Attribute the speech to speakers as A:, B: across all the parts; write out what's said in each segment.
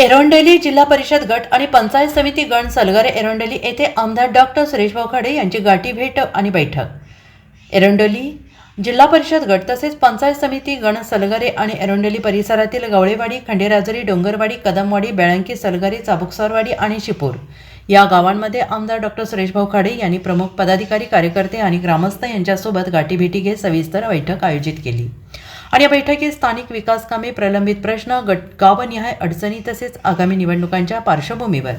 A: एरोंडेली जिल्हा परिषद गट आणि पंचायत समिती गण सलगरे एरोंडेली येथे आमदार डॉक्टर सुरेशभाऊ खाडे यांची गाठी भेट आणि बैठक. एरोंडोली जिल्हा परिषद गट तसेच पंचायत समिती गण सलगरे आणि एरोंडेली परिसरातील गवळेवाडी खंडेराजरी डोंगरवाडी कदमवाडी बेळंकी सलगरे चाबुकसरवाडी आणि शिपूर या गावांमध्ये आमदार डॉक्टर सुरेशभाऊ खाडे यांनी प्रमुख पदाधिकारी कार्यकर्ते आणि ग्रामस्थ यांच्यासोबत गाठीभेटी घेत सविस्तर बैठक आयोजित केली. आणि या बैठकीत स्थानिक विकास कामे प्रलंबित प्रश्न गट गावनिहाय अडचणी तसेच आगामी निवडणुकांच्या पार्श्वभूमीवर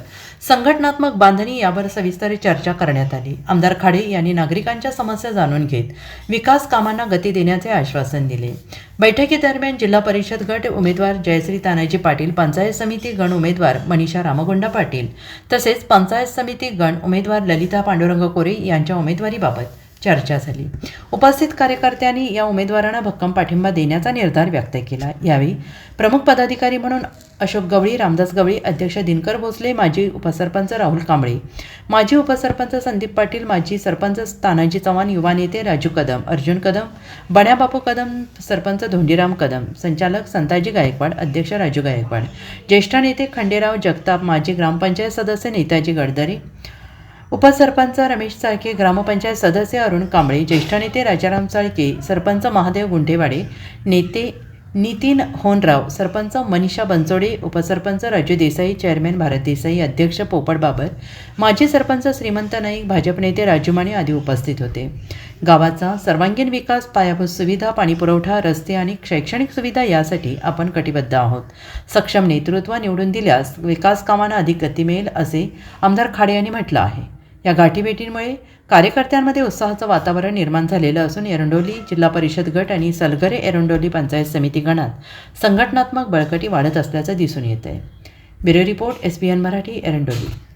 A: संघटनात्मक बांधणी यावर सविस्तर चर्चा करण्यात आली. आमदार खाडे यांनी नागरिकांच्या समस्या जाणून घेत विकास कामांना गती देण्याचे आश्वासन दिले. बैठकीदरम्यान जिल्हा परिषद गट उमेदवार जयश्री तानाजी पाटील पंचायत समिती गण उमेदवार मनीषा रामगोंडा पाटील तसेच पंचायत समिती गण उमेदवार ललिता पांडुरंग कोरे यांच्या उमेदवारीबाबत चर्चा झाली. उपस्थित कार्यकर्त्यांनी या उमेदवारांना भक्कम पाठिंबा देण्याचा निर्धार व्यक्त केला. यावेळी प्रमुख पदाधिकारी म्हणून अशोक गवळी रामदास गवळी अध्यक्ष दिनकर भोसले माजी उपसरपंच राहुल कांबळे माजी उपसरपंच संदीप पाटील माजी सरपंच तानाजी चव्हाण युवा नेते राजू कदम अर्जुन कदम बण्याबापू कदम सरपंच धोंडीराम कदम संचालक संताजी गायकवाड अध्यक्ष राजू गायकवाड ज्येष्ठ नेते खंडेराव जगताप माजी ग्रामपंचायत सदस्य नेताजी गडदरे उपसरपंच रमेश चाळके ग्रामपंचायत सदस्य अरुण कांबळे ज्येष्ठ नेते राजाराम चाळके सरपंच महादेव गुंठेवाडे नेते नितीन होनराव सरपंच मनीषा बनसोडे उपसरपंच राजू देसाई चेअरमॅन भारत देसाई अध्यक्ष पोपट बाबर माजी सरपंच श्रीमंत नाईक भाजप नेते राजू माने आदी उपस्थित होते. गावाचा सर्वांगीण विकास पायाभूत सुविधा पाणीपुरवठा रस्ते आणि शैक्षणिक सुविधा यासाठी आपण कटिबद्ध आहोत. सक्षम नेतृत्व निवडून दिल्यास विकास कामांना अधिक गती मिळेल असे आमदार खाडे यांनी म्हटलं आहे. या गाठीभेटींमुळे कार्यकर्त्यांमध्ये उत्साहाचं वातावरण निर्माण झालेलं असून एरंडोली जिल्हा परिषद गट आणि सलगरे एरंडोली पंचायत समिती गणात संघटनात्मक बळकटी वाढत असल्याचं दिसून येत आहे bureau report S B N Marathi Erandoli.